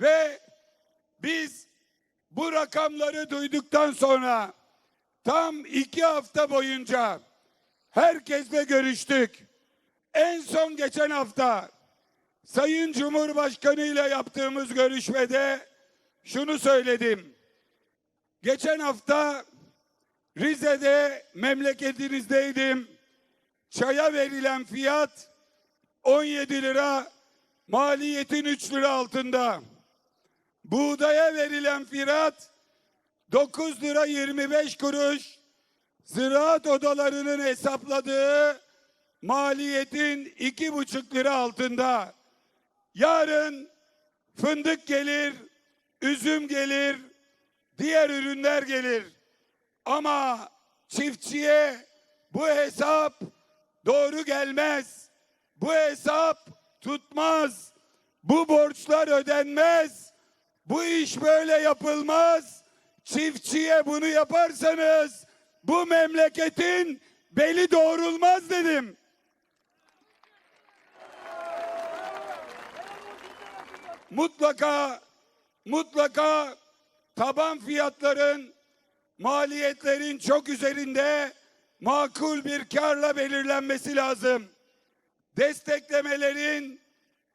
Ve biz bu rakamları duyduktan sonra tam iki hafta boyunca herkesle görüştük. En son geçen hafta Sayın Cumhurbaşkanı ile yaptığımız görüşmede şunu söyledim. Geçen hafta Rize'de memleketinizdeydim. Çaya verilen fiyat 17 lira, maliyetin 3 lira altında. Buğdaya verilen fiyat 9 lira 25 kuruş. Ziraat odalarının hesapladığı maliyetin 2,5 lira altında. Yarın fındık gelir, üzüm gelir, diğer ürünler gelir. Ama çiftçiye bu hesap doğru gelmez. Bu hesap tutmaz. Bu borçlar ödenmez. Bu iş böyle yapılmaz. Çiftçiye bunu yaparsanız bu memleketin beli doğrulmaz dedim. Mutlaka mutlaka taban fiyatların maliyetlerin çok üzerinde makul bir karla belirlenmesi lazım. Desteklemelerin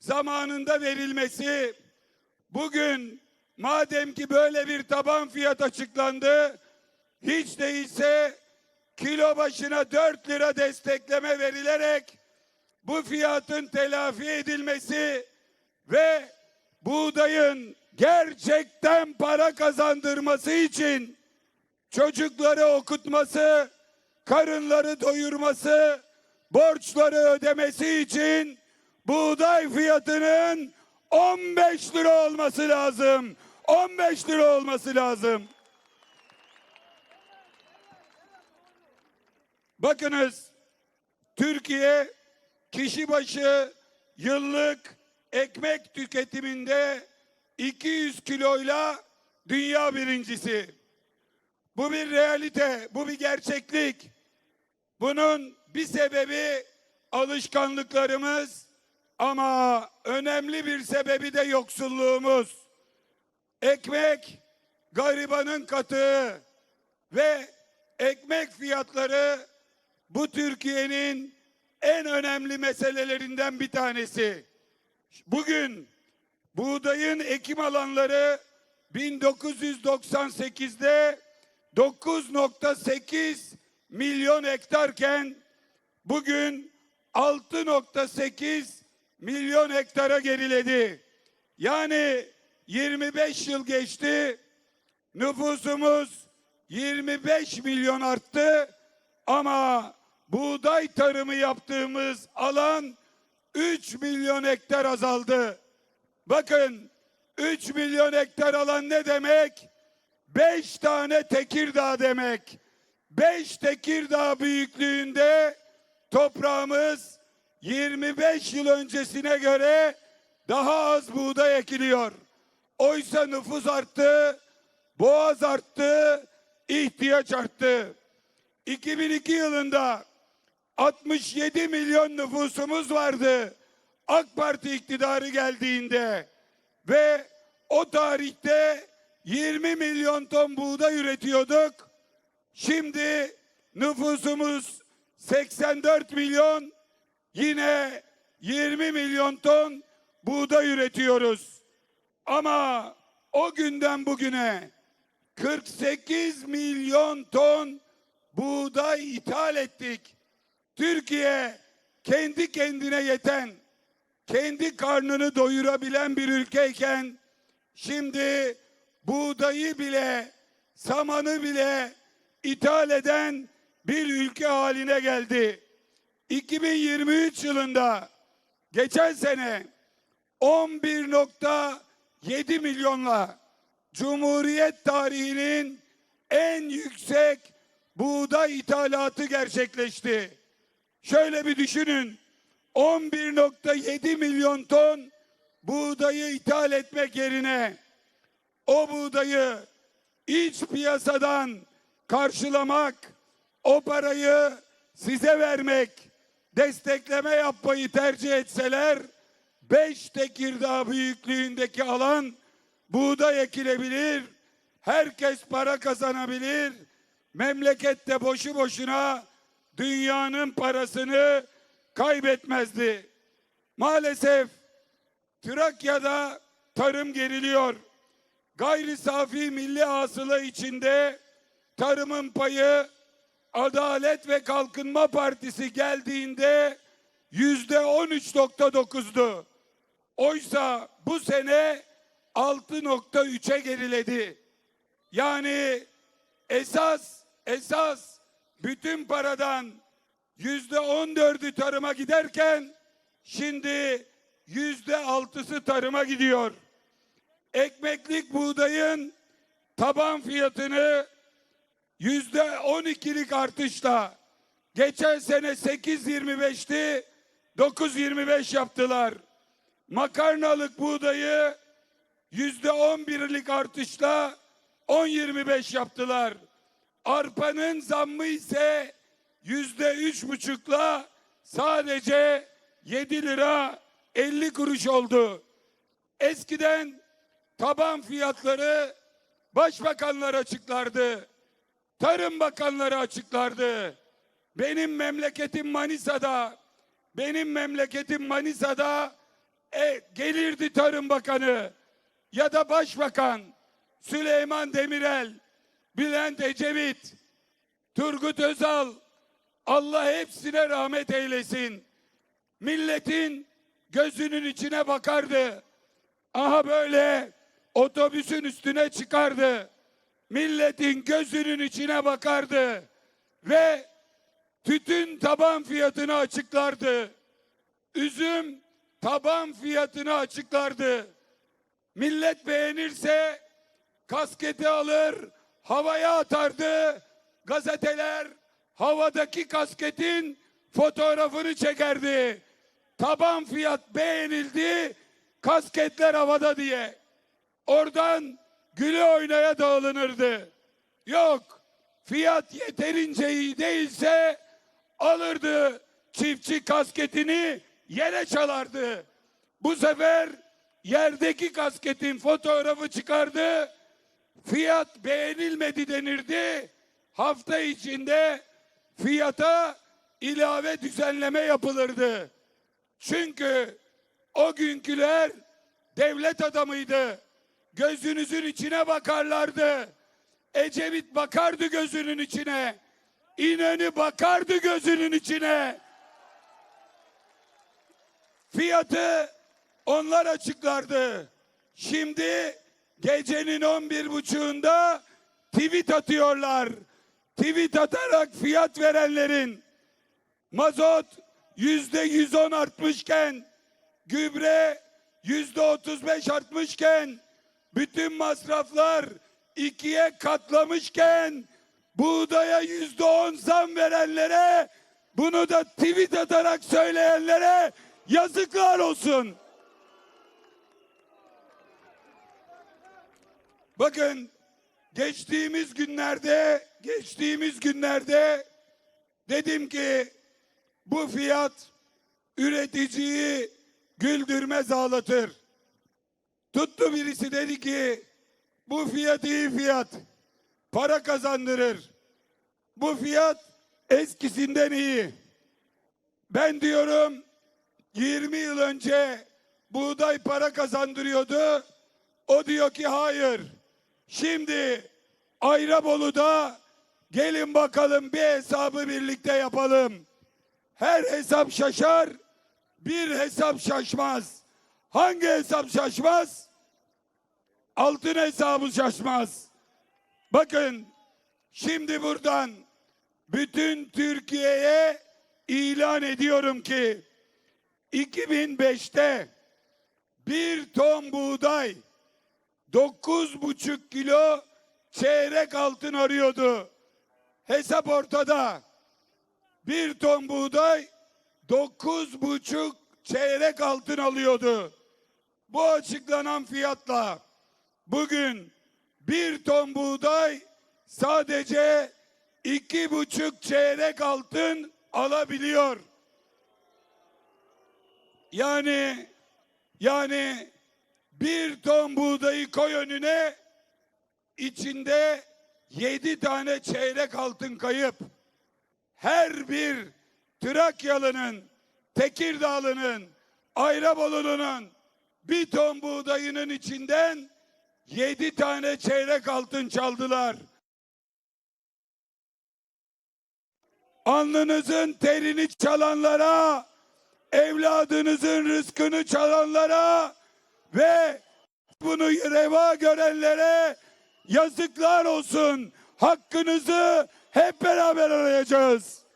zamanında verilmesi bugün madem ki böyle bir taban fiyat açıklandı hiç değilse kilo başına 4 lira destekleme verilerek bu fiyatın telafi edilmesi ve buğdayın gerçekten para kazandırması için çocukları okutması, karınları doyurması, borçları ödemesi için buğday fiyatının 15 lira olması lazım. 15 lira olması lazım. Bakınız Türkiye kişi başı yıllık ekmek tüketiminde 200 kiloyla dünya birincisi. Bu bir realite, bu bir gerçeklik. Bunun bir sebebi alışkanlıklarımız ama önemli bir sebebi de yoksulluğumuz. Ekmek garibanın katığı ve ekmek fiyatları bu Türkiye'nin en önemli meselelerinden bir tanesi. Bugün buğdayın ekim alanları 1998'de 9.8 milyon hektarken bugün 6.8 milyon hektara geriledi. Yani 25 yıl geçti. Nüfusumuz 25 milyon arttı ama buğday tarımı yaptığımız alan 3 milyon hektar azaldı. Bakın 3 milyon hektar alan ne demek? 5 tane Tekirdağ demek. 5 Tekirdağ büyüklüğünde toprağımız 25 yıl öncesine göre daha az buğday ekiliyor. Oysa nüfus arttı, boğaz arttı, ihtiyaç arttı. 2002 yılında 67 milyon nüfusumuz vardı. AK Parti iktidarı geldiğinde ve o tarihte 20 milyon ton buğday üretiyorduk. Şimdi nüfusumuz 84 milyon yine 20 milyon ton buğday üretiyoruz. Ama o günden bugüne 48 milyon ton buğday ithal ettik. Türkiye kendi kendine yeten, kendi karnını doyurabilen bir ülkeyken şimdi buğdayı bile, samanı bile ithal eden bir ülke haline geldi. 2023 yılında geçen sene 11.7 milyonla Cumhuriyet tarihinin en yüksek buğday ithalatı gerçekleşti. Şöyle bir düşünün. 11.7 milyon ton buğdayı ithal etmek yerine o buğdayı iç piyasadan karşılamak, o parayı size vermek, destekleme yapmayı tercih etseler 5 Tekirdağ büyüklüğündeki alan buğday ekilebilir, herkes para kazanabilir. Memlekette boşu boşuna dünyanın parasını kaybetmezdi. Maalesef Trakya'da tarım geriliyor. Gayri safi milli hasıla içinde tarımın payı Adalet ve Kalkınma Partisi geldiğinde yüzde 13.9'du. Oysa bu sene 6.3'e geriledi. Yani esas esas bütün paradan yüzde 14'ü tarıma giderken şimdi yüzde altısı tarıma gidiyor. Ekmeklik buğdayın taban fiyatını yüzde 12'lik artışla geçen sene 8.25'ti 9.25 yaptılar. Makarnalık buğdayı yüzde 11'lik artışla 10.25 yaptılar. Arpanın zammı ise yüzde üç buçukla sadece 7 lira 50 kuruş oldu. Eskiden taban fiyatları başbakanlar açıklardı. Tarım bakanları açıklardı. Benim memleketim Manisa'da, benim memleketim Manisa'da e, gelirdi Tarım Bakanı ya da Başbakan Süleyman Demirel, Bülent Ecevit, Turgut Özal, Allah hepsine rahmet eylesin. Milletin gözünün içine bakardı. Aha böyle otobüsün üstüne çıkardı. Milletin gözünün içine bakardı ve tütün taban fiyatını açıklardı. Üzüm taban fiyatını açıklardı. Millet beğenirse kasketi alır, havaya atardı. Gazeteler havadaki kasketin fotoğrafını çekerdi. Taban fiyat beğenildi, kasketler havada diye. Oradan gülü oynaya dağılınırdı. Yok, fiyat yeterince iyi değilse alırdı çiftçi kasketini yere çalardı. Bu sefer yerdeki kasketin fotoğrafı çıkardı. Fiyat beğenilmedi denirdi. Hafta içinde fiyata ilave düzenleme yapılırdı. Çünkü o günküler devlet adamıydı. Gözünüzün içine bakarlardı. Ecevit bakardı gözünün içine. İnönü bakardı gözünün içine. Fiyatı onlar açıklardı. Şimdi gecenin on bir buçuğunda tweet atıyorlar. Tweet atarak fiyat verenlerin mazot yüzde yüz on artmışken gübre yüzde otuz beş artmışken bütün masraflar ikiye katlamışken buğdaya yüzde on zam verenlere bunu da tweet atarak söyleyenlere yazıklar olsun. Bakın geçtiğimiz günlerde geçtiğimiz günlerde dedim ki bu fiyat üreticiyi güldürmez ağlatır. Tuttu birisi dedi ki bu fiyat iyi fiyat. Para kazandırır. Bu fiyat eskisinden iyi. Ben diyorum 20 yıl önce buğday para kazandırıyordu. O diyor ki hayır. Şimdi Ayrabolu'da gelin bakalım bir hesabı birlikte yapalım. Her hesap şaşar, bir hesap şaşmaz. Hangi hesap şaşmaz? Altın hesabı şaşmaz. Bakın şimdi buradan bütün Türkiye'ye ilan ediyorum ki 2005'te bir ton buğday 9,5 kilo çeyrek altın arıyordu. Hesap ortada. Bir ton buğday 9,5 çeyrek altın alıyordu. Bu açıklanan fiyatla bugün bir ton buğday sadece iki buçuk çeyrek altın alabiliyor. Yani yani Bir ton buğdayı koy önüne, içinde yedi tane çeyrek altın kayıp. Her bir Trakyalı'nın, Tekirdağlı'nın, Ayrabolu'nun bir ton buğdayının içinden yedi tane çeyrek altın çaldılar. Alnınızın terini çalanlara, evladınızın rızkını çalanlara ve bunu reva görenlere yazıklar olsun. Hakkınızı hep beraber arayacağız.